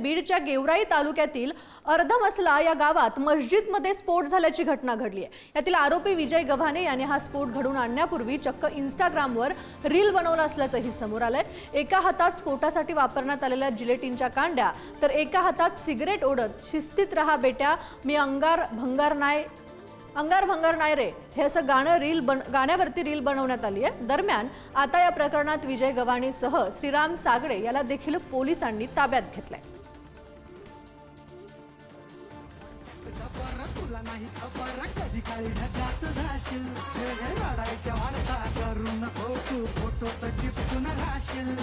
बीडच्या गेवराई तालुक्यातील अर्धमसला या गावात मस्जिदमध्ये स्फोट झाल्याची घटना घडली आहे. यातील आरोपी विजय गव्हाणे याने हा स्फोट घडवून आणण्यापूर्वी चक्क इंस्टाग्रामवर रील बनवला असल्याचंही समोर आलंय. एका हातात स्फोटासाठी वापरण्यात आलेल्या जिलेटिनच्या कांड्या तर एका हातात सिगरेट ओढत शिस्तीत रहा बेट्या मी अंगार भंगार नाय अंगार भंगार नाय रे हे असं गाणं रील बन गाण्यावरती रील बनवण्यात आली आहे. दरम्यान आता या प्रकरणात विजय गव्हाणीसह श्रीराम सागडे याला देखील पोलिसांनी ताब्यात घेतलंय. नाही खबर कधी काळी ढगात जाशील. हे रडायच्या वार्ता करू नको तू. फोटो तर चिपकून राहशील.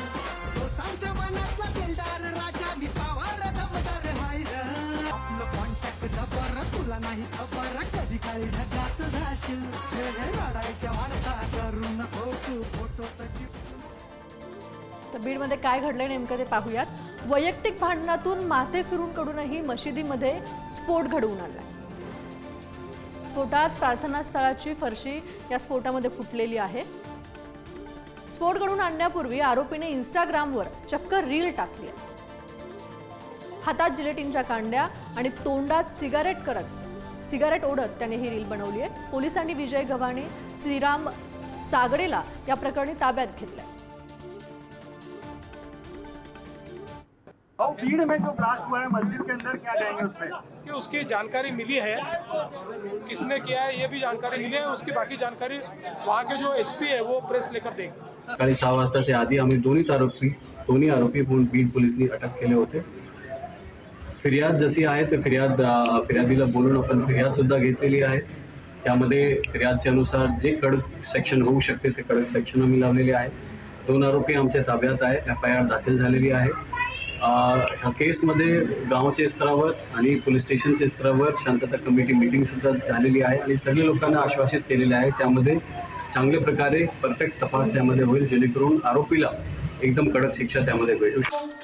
दोस्तांच्या मनातला दिलदार राजा मी पावार दमदार हाय आपलं कॉन्टॅक्ट जबर तुला नाही. खबर कधी काळी ढगात जाशील. हे हे रडायच्या वार्ता करू नको तू. फोटो तर चिपकून तर बीडमध्ये काय घडलंय नेमकं ते पाहूयात. वैयक्तिक भांडणातून माथे फिरून कडूनही मशिदीमध्ये स्फोट घडवून आणलाय. स्फोटात प्रार्थना स्थळाची फरशी या स्फोटामध्ये फुटलेली आहे. स्फोट घडवून आणण्यापूर्वी आरोपीने इंस्टाग्रामवर चक्क रील टाकली आहे. हातात जिलेटिनच्या कांड्या आणि तोंडात सिगारेट करत सिगारेट ओढत त्याने ही रील बनवली आहे. पोलिसांनी विजय गव्हाणे श्रीराम सागडेला या प्रकरणी ताब्यात घेतलंय. और भीड़ में जो ब्लास्ट हुआ है मस्जिद के अंदर क्या जाएँगे उस पर कि उसकी जानकारी मिली है। किसने किया है ये भी जानकारी मिली है। उसकी बाकी जानकारी वहाँ के जो एसपी है वो प्रेस लेकर देंगे। सकाळी सहा वाजताच्या आधी आम्ही दोन्ही आरोपी दोन्ही आरोपी बीड पोलिसांनी अटक केले होते। फिर्याद जशी आहे ते फिर्याद अ, फिर्यादीला बोलून आपण फिर्याद सुद्धा घेतलेली आहे त्यामध्ये फिर्यादच्या अनुसार जे कडक सेक्शन होऊ शकते ते कडक सेक्शन आम्ही लावलेले आहे दोन आरोपी आमच्या ताब्यात आहे एफ़ आय आर दाखल झालेली आहे ह्या केसमध्ये गावाच्या स्तरावर आणि पोलीस स्टेशनच्या स्तरावर शांतता कमिटी मिटिंगसुद्धा झालेली आहे आणि सगळे लोकांना आश्वासित केलेले आहे. त्यामध्ये चांगल्या प्रकारे परफेक्ट तपास त्यामध्ये होईल जेणेकरून आरोपीला एकदम कडक शिक्षा त्यामध्ये भेटू शकते